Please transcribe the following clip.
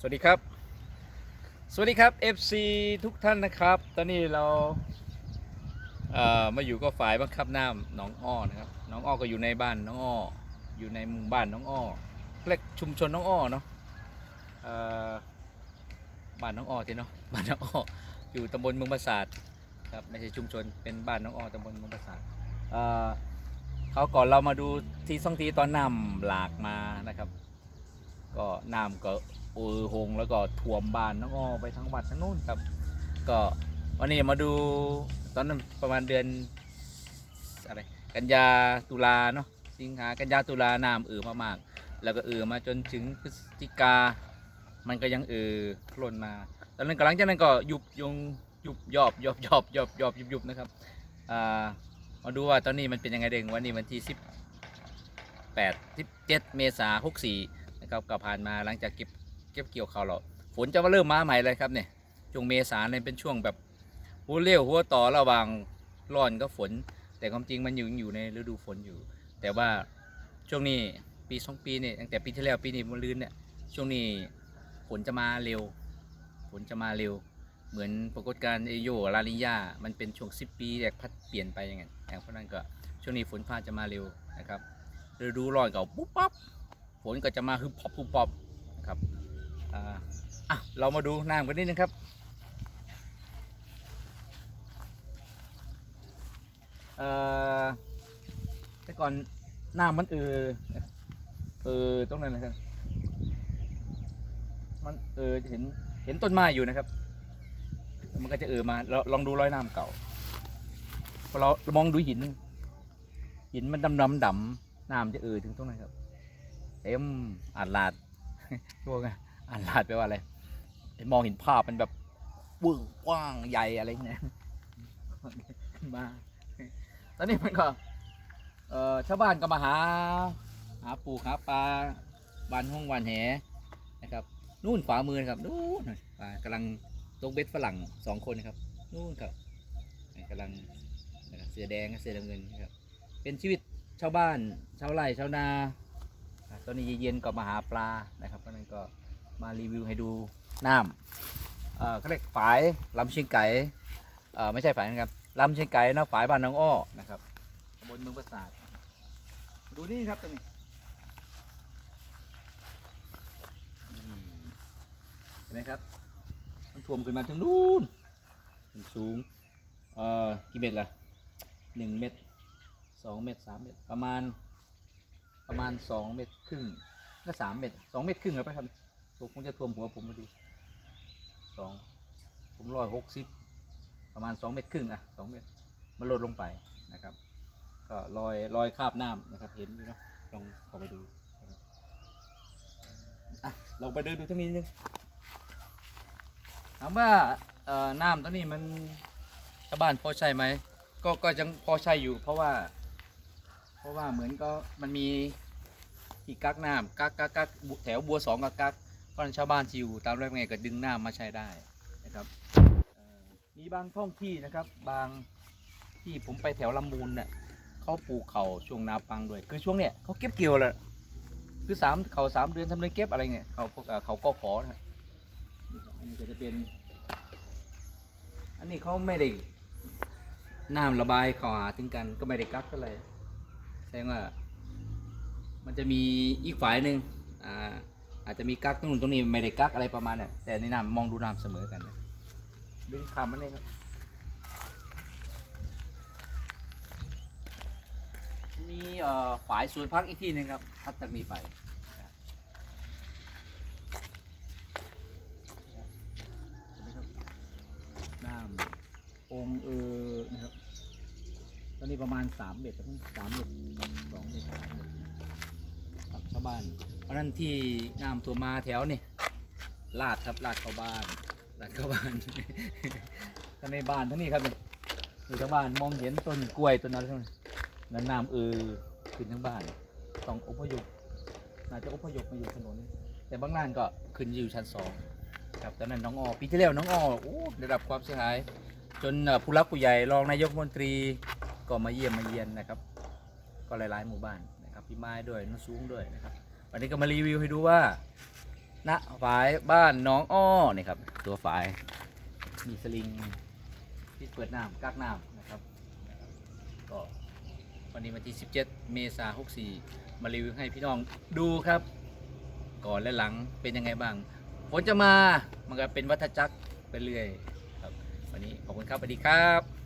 สวัสดีครับ สวัสดีครับ FC ทุกท่านนะครับ ตอนนี้เราเอ่อมาอยู่ก็ฝ่ายบังคับน้ำหนองอ้อนะครับหน้องอ้อก็อยู่ในบ้านน้องอ้ออยู่ในหมู่บ้านน้องอ้อเรียกชุมชนน้องอ้อเนาะเอ่อบ้านน้องอ้อที่เนาะบ้านน้องอ้ออยู่ตำบลเมืองปราสาทครับไม่ใช่ชุมชนเป็นบ้านน้องอ้อตำบลเมืองปราสาทเอ่อเขาวก่อนเรามาดูทีสองทีตอนนำหลากมานะครับ น้ำก็เออหงแล้วก็ท่วมบ้านน้องอ้อไปทั้งวัดทั้งนู้นครับ ก็วันนี้มาดูตอนนั้นประมาณเดือนอะไรกันยาตุลาเนาะสิงหากันยาตุลาน้ำเอือมามากแล้วก็เอือมาจนถึงพฤศจิกา มันก็ยังเอือล้นมาตอนนั้นกหลังจากนั้นก็ยุบยงยุบยอบยอบยอบยอบยอบยุบยุบนะครับอ่ามาดูว่าตอนนี้มันเป็นยังไงเด้งวันนี้วันที่สิบแปดสิบเจ็ดเมษาหกสี่ นะครับก็ผ่านมาหลังจากเก็บเก็บเกี่ยวข้าวแล้วฝนจะมาเริ่มมาใหม่เลยครับเนี่ยช่วงเมษาเนี่ยเป็นช่วงแบบหัวเลี้ยวหัวต่อระหว่างร้อนกับฝน แต่ความจริงมันอยู่อยู่ในฤดูฝนอยู่ แต่ว่าช่วงนี้ปีสองปีเนี่ยตั้งแต่ปีที่แล้วปีนี้มันลื่นเนี่ยช่วงนี้ฝนจะมาเร็วฝนจะมาเร็ว เหมือนปรากฏการณ์เอโยลาลิยามันเป็นช่วงสิบปีแรกพัดเปลี่ยนไปอย่างเงี้ยเพราะนั้นก็ช่วงนี้ฝนฟ้าจะมาเร็วนะครับฤดูร้อนเก็ปุ๊บปั๊บ ฝนก็จะมาฮึบพอบปุ๊บปอบครับอ่าอะเรามาดูน้ำกันนิดนึงครับ เอ่อแต่ก่อนน้ำมันเออเออตรงนั้นนะครับมันเออเห็นเห็นต้นไม้อยู่นะครับ มันก็จะเออมาเราลองดูรอยน้ำเก่าพอเรามองดูหิน หินมันดำดำดำน้ำจะเออถึงตรงนั้นครับ เต็มอ่านลาดพวกไงอ่านลาดแปลว่าอะไรมองเห็นภาพมันแบบวึ่งกว้างใหญ่อะไรเงี้ยมาตอนนี้มันก็เออชาวบ้านก็มาหา หาปูหาปลาบานห้องวานแหนะครับนู่นขวามือนะครับนู่นอ่ากำลังตกเบ็ดฝรั่งสองคนนะครับนู่นครับกำลังเสือแดงกับเสือน้ำเงินนะครับเป็นชีวิตชาวบ้านชาวไร่ชาวนา ตอนนี้เย็นๆก็มาหาปลานะครับเพราะนั้นก็มารีวิวให้ดูน้ำเออเขาเรียกฝายลำเชียงไก่เออไม่ใช่ฝายนะครับลำเชียงไก่นะฝายบ้านน้องอ้อนะครับบนเมืองปราสาทดูนี่ครับตรงนี้เห็นไหมครับมันท่วมขึ้นมาถึงนู้นมันสูงเอ่อกี่เมตรล่ะหนึ่งเมตรสองเมตรสามเมตรประมาณ ประมาณสองเมตรครึ่งก็สามเมตรสองเมตรครึ่งเหรอไปครับผมคงจะท่วมหัวผมพอดีสองผมร้อยหกสิบประมาณสองเมตรครึ่งอะสองเมตรมันลดลงไปนะครับ ก็ลอยลอยคาบน้ำนะครับ เห็นอยู่เนอะลองเข้าไปดูนะครับอะลองไปเดินดูทั้งนี้นึงถามว่าน้ำตอนนี้มันชาวบ้านพอใช้ไหมก็ก็ยังพอใช้อยู่เพราะว่า เพราะว่าเหมือนก็มันมีที่กักน้ำกักกักกักแถวบัวสองกักกักเพราะนั้นชาวบ้านที่อยู่ตามแรกไงก็ดึงน้ำมาใช้ได้นะครับมีบางท้องที่นะครับบางที่ผมไปแถวลำมูลเนี่ยเขาปลูกเขาช่วงนาปังด้วย คือช่วงเนี้ยเขาเก็บเกี่ยวแหละคือสามเขาสามเดือนทำเดือนเก็บอะไรเงี้ยเขาเอ่อเขาก็ขอนะอันนี้จะเป็น อันนี้เขาไม่ได้น้ำระบายเขอหาถึงกันก็ไม่ได้กักเท่าไร แสดงว่า มันจะมีอีกฝ่ายหนึ่งอ่าอาจจะมีกักตรงนู้นตรงนี้ไม่ได้กักอะไรประมาณเนี้ยแต่ในน้ำมองดูน้ำเสมอกันนะดึงคำมันเลยครับมีเอ่อฝ่ายสวนพักอีกที่หนึ่งครับทัดจากนี้ไปน้ำองค์เออนะครับตอ นนี้ประมาณสามเบ็ดสามเบ็ดสองเบ็ดครับชาวบ้าน เพราะนั้นที่น้ำตัวมาแถวนี่ลาดครับลาดเข้าบ้านลาดเข้าบ้านทั้งในบ้านทั้งนี้ครับนี่อยู่ทั้งบ้านมองเห็นต้นกล้วยต้นอะไรทั้งนั้นนั่นน้ำเออขึ้นทั้งบ้านต้องอพยพน่าจะอพยพมาอยู่ถนนแต่บางร้านก็ขึ้นอยู่ชั้นสองครับตอนนั้นน้องอ้อปีที่แล้วน้องอ้อโอ้ได้รับความเสียหายจนผู้รักผู้ใหญ่รองนายกรัฐมนตรี ก็มาเยี่ยมมาเยียนนะครับ ก็หลายๆหมู่บ้านนะครับพี่ไม้ด้วยน้องสูงด้วยนะครับ วันนี้ก็มารีวิวให้ดูว่าณฝายบ้านน้องอ้อนี่ครับตัวฝายมีสลิงที่เปิดน้ำกักน้ำนะครับก็วันนี้วันที่ 17 เมษายน64 มารีวิวให้พี่น้องดูครับ ก่อนและหลังเป็นยังไงบ้างผลจะมามันก็เป็นวัฏจักรไปเรื่อยครับ วันนี้ขอบคุณครับสวัสดีครับ